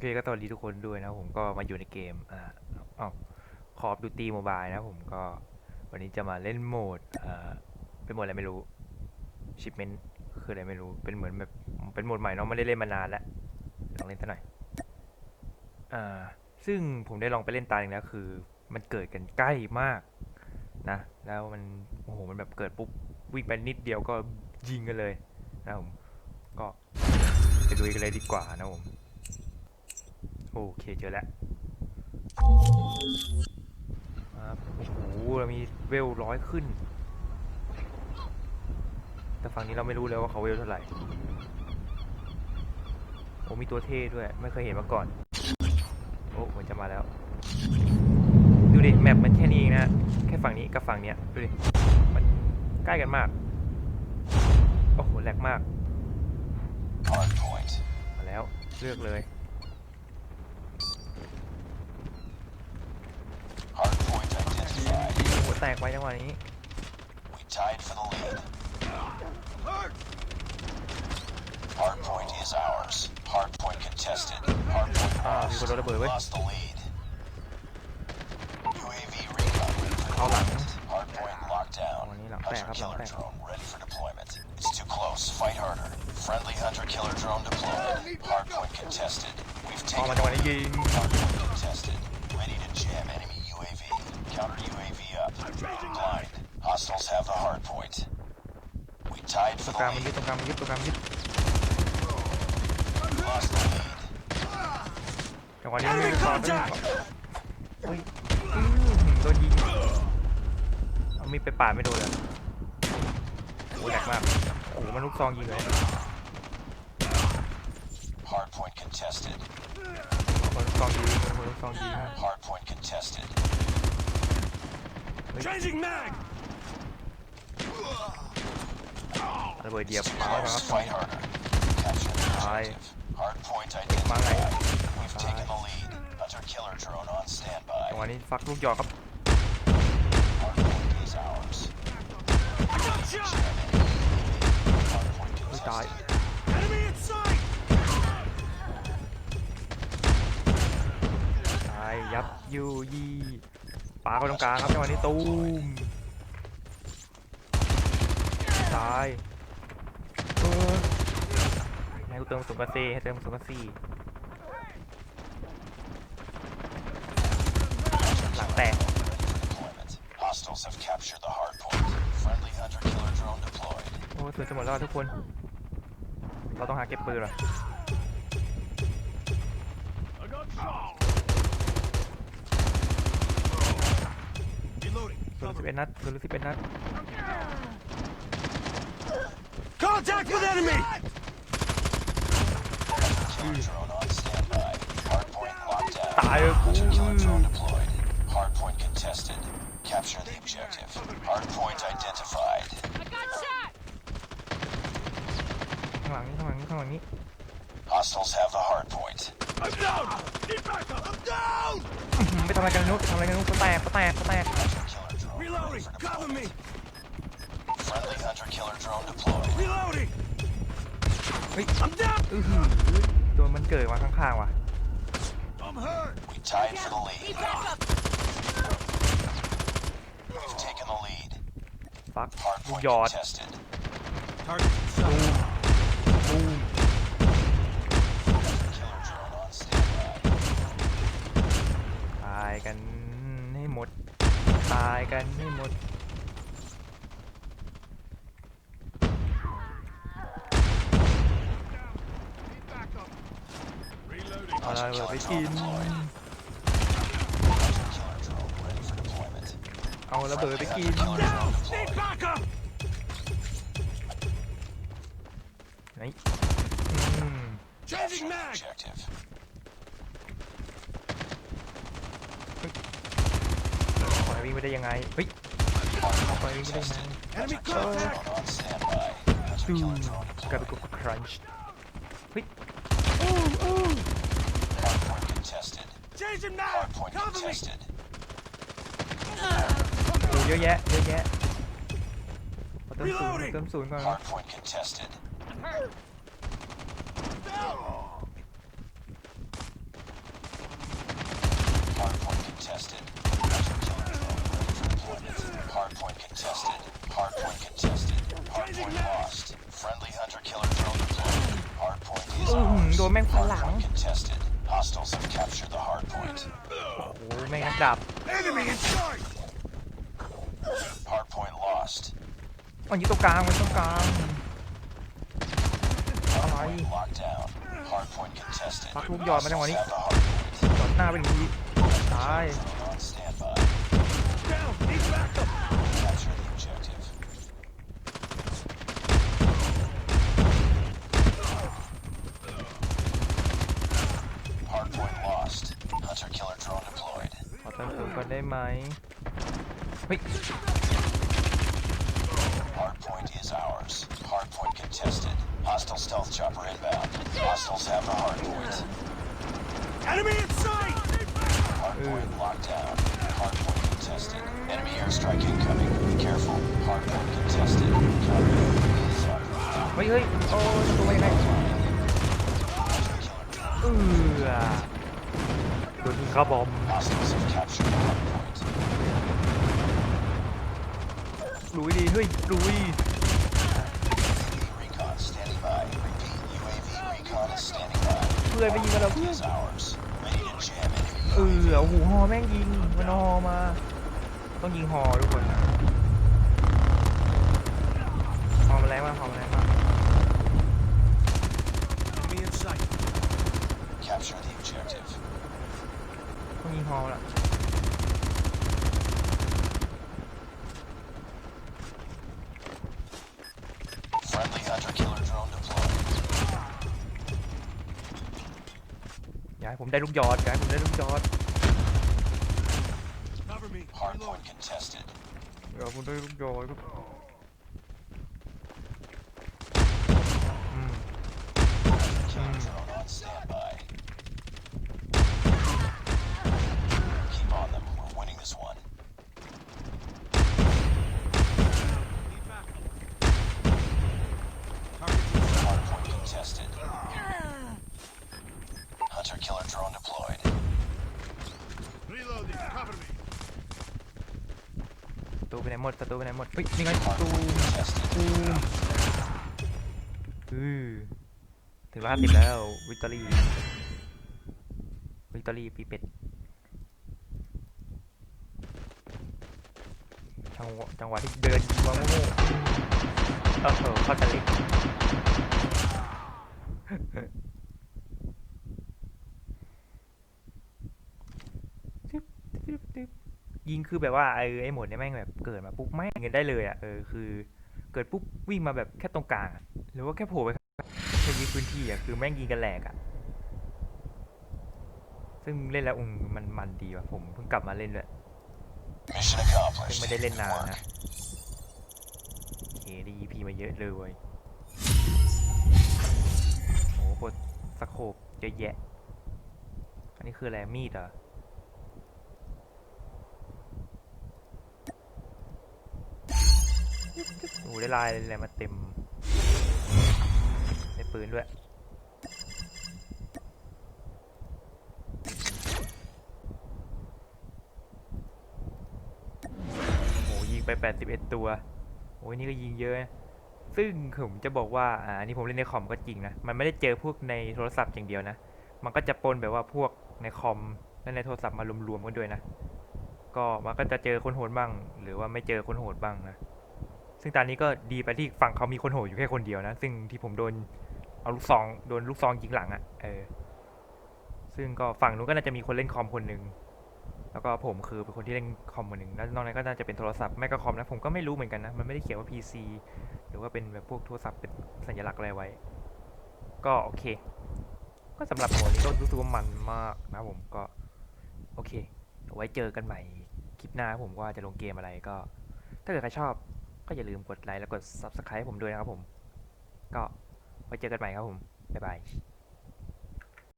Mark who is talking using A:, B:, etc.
A: เคก็สวัสดีทุกคนด้วยนะผมก็มาอยู่ในเกมอ่าอ้าวคอ f ดูตีโมบายนะผมก็วันนี้จะมาเล่นโหมดอ่าเป็นโหมดอะไรไม่รู้ชิปเมนคืออะไรไม่รู้เป็นเหมือนแบบเป็นโหมดใหม่เนาะไม่ได้เล่นมานานแล้วลองเล่นสักหน่อยอ่าซึ่งผมได้ลองไปเล่นตาหนึ่งแล้วคือ มันเกิดกันใกล้มากนะแล้วมันโอ้โหมันแบบเกิดปุ๊บวิ่งไปนิดเดียวก็ยิงกันเลยนะผมก็ไปดูกันเลยดีกว่านะผม โอเคเจอแล้วครับโอ้โหเรามีเวลร้อยขึ้น แต่ฝั่งนี้เราไม่รู้เลยว่าเขาเวลเท่าไหร่โอ้มีตัวเท่ด้วย ไม่เคยเห็นมาก่อน โอ้มันจะมาแล้ว ดูดิ แมปมันแค่นี้นะ แค่ฝั่งนี้กับฝั่งเนี้ย ดูดิ มันใกล้กันมาก โอ้โหแหลกมากมาแล้ว เลือกเลย
B: Hard point identified.
A: หัว แตกไปจังหวะนี้
B: We tied for the lead. Hard point is ours. Hard point contested. Hard point
A: อ่ามีคนโดนระเบิดเว้ย
B: lost the lead. UAV recon ready for
A: เอาหลัง
B: deployment. Hard point locked
A: วัน
B: down.
A: นี้หลังแตก
B: Hunter
A: ครับหลัง
B: killer
A: แตก
B: drone ready for deployment. It's too close. Fight harder. Friendly hunter killer drone deployed. Hard point contested. We've
A: เอา
B: taken
A: มาจังหวะนี้ยิง
B: Hard point contested. Ready to jam enemy UAV. Counter UAV up. Blind. Hostiles have the hard point. We tied
A: ตร
B: for
A: ง
B: the
A: กลางมันยึด
B: lead.
A: ตรงกลางมันยึดตรงกลางมันยึด
B: Lost the lead.
A: จังหวะนี้ไม่ได้ต่อไม่ได้ต่อเฮ้ยอื้อหือโดนยิงเอามีดไปปาดไม่โดนเลยโอ้ยแหลกมากโอ้โหมันลูกซองยิงเลย
B: Hard point contested.
A: มันลูกซองยิงมันลูกซองยิง
B: Hard point contested.
C: Changing mag!
A: ระเบิดเหยียบ
B: Too
A: ปาแล้วค
B: close.
A: รับ
B: Fight harder. Capture the
A: Aye.
B: objective. Hard point
A: Mang
B: identified.
A: này.
B: We've taken the lead. Hunter killer drone on
A: จัง
B: standby.
A: หวะนี้ฟักลูกหยอกครับ
B: Hard point is ours.
C: Shot!
B: Hard point
A: ไม่ตาย
B: contested.
C: Enemy in sight!
A: ตายยับยูยี่ ปาเข้าตรงกลางครับจังหวะนี้ตูมตายเออให้กูเติมกระสุนกระเซให้เติมกระสุนกระซีหลังแตก
B: Deployment. Hostiles have captured the hard point. Friendly hunter killer drone deployed.
A: โอ้สวยจะหมดแล้วทุกคน เราต้องหาเก็บปืนเหรอ
C: Reloading.
A: ส่วนสิบเอ็ดนัดส่วนสิบเอ็ดนัด
C: Contact with enemy!
B: Killer drone on standby. Hard point locked down.
A: ตายเลยกู
C: Cover me!
B: deployment. Friendly hunter killer drone deployed.
C: Reloading!
A: เฮ้ย
C: I'm down!
A: อื้อหือตัวมันเกิดมาข้างๆว่ะ
C: I'm hurt!
B: We tied for the lead.
D: Need backup!
B: We've taken the lead.
A: ฟัก
B: Hard
A: ลูก
B: point
A: หยอด
B: contested.
C: Target shot!
A: เอาระเบิดไปกิน
B: Killer drone ready for deployment.
A: เอาระเบิดไปกิน
B: Killer
C: Down!
B: drone
C: Need
B: deployed.
C: backup!
A: ไหนอืม
C: Changing
B: Capture the
C: mag!
B: objective.
A: ปล่อยวิ่งไปได้ยังไง เฮ้ย
B: Hard
A: ปล่อย
B: point
A: วิ่งไปได้ยังไง
B: contested.
C: Enemy
B: Killer
C: contact!
B: drone on standby. Hunter
A: ตู
B: killer
A: ม
B: drone
A: กลายเป็น
B: deployed.
A: กุ๊กครันช์เฮ้ย
C: Engage
B: him now!
C: Cover
B: contested. me! contested.
D: I'm
B: contested. Hardpoint contested. Contested. Lost. Friendly hunter killer drone deployed. Is ours. contested. Hostiles have captured the hardpoint.
A: โอ้โหแม่งนักดาบ
C: Enemy in sight!
B: Hardpoint lost.
A: มันอยู่ตรงกลางมันอยู่ตรงกลาง อะไร
B: Hardpoint locked down. Hardpoint contested.
A: พักลูกหยอดมาจังหวะ
B: Hostiles
A: นี้
B: have the hardpoint.
A: จอดหน้าเป็นอย่างนี้ตาย
B: Drone on standby.
C: Down! Need backup!
B: Hardpoint lost. Hunter killer drone deployed.
A: ขอเติมเติมก่อนได้ไหมเฮ้ย
B: Hardpoint is ours. Hardpoint contested. Hostile stealth chopper inbound. Hostiles have the hardpoint.
C: Enemy in sight!
B: Hardpoint locked down. Hardpoint contested. Enemy airstrike incoming. Careful. Hardpoint contested. Counter is on route.
A: เฮ้ยเฮ้ยโอ้ยตัวยังไง
B: Hunter killer drone.
A: เออ ม ลุ้นครับผมลุยดีเฮ้ยลุยเพื่อนไปยิงกันแล้วเพื่อนเออหูหอแม่งยิงมันฮอมา ต้องยิงหอทุกคนหอมันแรงมากหอมัแรงมาก
C: Enemy in sight!
B: Capture the objective.
A: ต้องยิงฮอละ
B: Friendly hunter killer drone deployed.
A: อย่าให้ผมได้ลูกยอดอย่าให้ผมได้ลูกยอด
C: Cover me!
B: Hardpoint contested.
A: อย่าให้ผมได้ลูกยอดครับอืม
B: Killer drone on standby. Keep on them. We're winning this one.
C: Need backup! Target's in sight!
B: Hardpoint contested. Hunter killer drone deployed.
C: Reloading! Cover me!
A: ประตู ไปไหนหมดประตูไปไหนหมดเฮ้ยนี่ไงประตู
B: Hardpoint contested.
A: ตูมอือถึงร้อยห้าสิบแล้ววิกตอรี่วิกตอรี่ปีเป็ดจังหวะจังหวะที่เดินยิงมาโง่ๆเออเข้าตะเล็กจึ๊บจึ๊บจึ๊บ ยิงคือแบบว่าไอ้ไอ้หมดเนี่ยแม่งแบบเกิดมาปุ๊บแม่งเงินได้เลยอะเออคือ เกิดปุ๊บวิ่งมาแบบแค่ตรงกลางหรือว่าแค่โผล่ไปแค่ยิงพื้นที่อะคือแม่งยิงกันแหลกอะซึ่งเล่นแล้วอืมมันมันดีว่ะผมเพิ่งกลับมาเล่นด้วยซึ่งไม่ได้เล่นนานนะโอเคได้ EP มาเยอะเลยเว้ยโอ้โหสโคปเยอะแยะ อันนี้คืออะไรมีดเหรอ โอ้โหได้ลายอะไรมาเต็มในปืนด้วยโอ้โหยิงไป 81 ตัว โอ้ยนี่ก็ยิงเยอะ ซึ่งผมจะบอกว่า อ่าอันนี้ผมเล่นในคอมก็จริงนะ มันไม่ได้เจอพวกในโทรศัพท์อย่างเดียวนะ มันก็จะปนแบบว่าพวกในคอมและในโทรศัพท์มารวมๆกันด้วยนะ ก็มันก็จะเจอคนโหดบ้าง หรือว่าไม่เจอคนโหดบ้างนะ ซึ่งตอนนี้ก็ดีไปที่ฝั่งเขามีคนโหดอยู่แค่คนเดียวนะ ซึ่งที่ผมโดนเอาลูกซองโดนลูกซองยิงหลังอะ่ะ เออ ซึ่งก็ฝั่งนู้นก็น่าจะมีคนเล่นคอมคนหนึ่งแล้วก็ผมคือเป็นคนที่เล่นคอมคนหนึ่งแล้วนอกนั้นก็น่าจะเป็นโทรศัพท์ไม่ก็คอมนะผมก็ไม่รู้เหมือนกันนะ มันไม่ได้เขียนว่า PC หรือว่าเป็นแบบพวกโทรศัพท์เป็นสัญลักษณ์อะไรไว้ ก็โอเค ก็สำหรับผมนี่ก็รู้สึกว่ามันมากนะผมก็ โอเคเอาไว้เจอกันใหม่คลิปหน้าผมว่าจะลงเกมอะไรก็ ถ้าเกิดใครชอบ ก็อย่าลืมกดไลค์และกด Subscribe ผมด้วยนะครับผม ก็ไว้เจอกันใหม่ครับผม บ๊ายบาย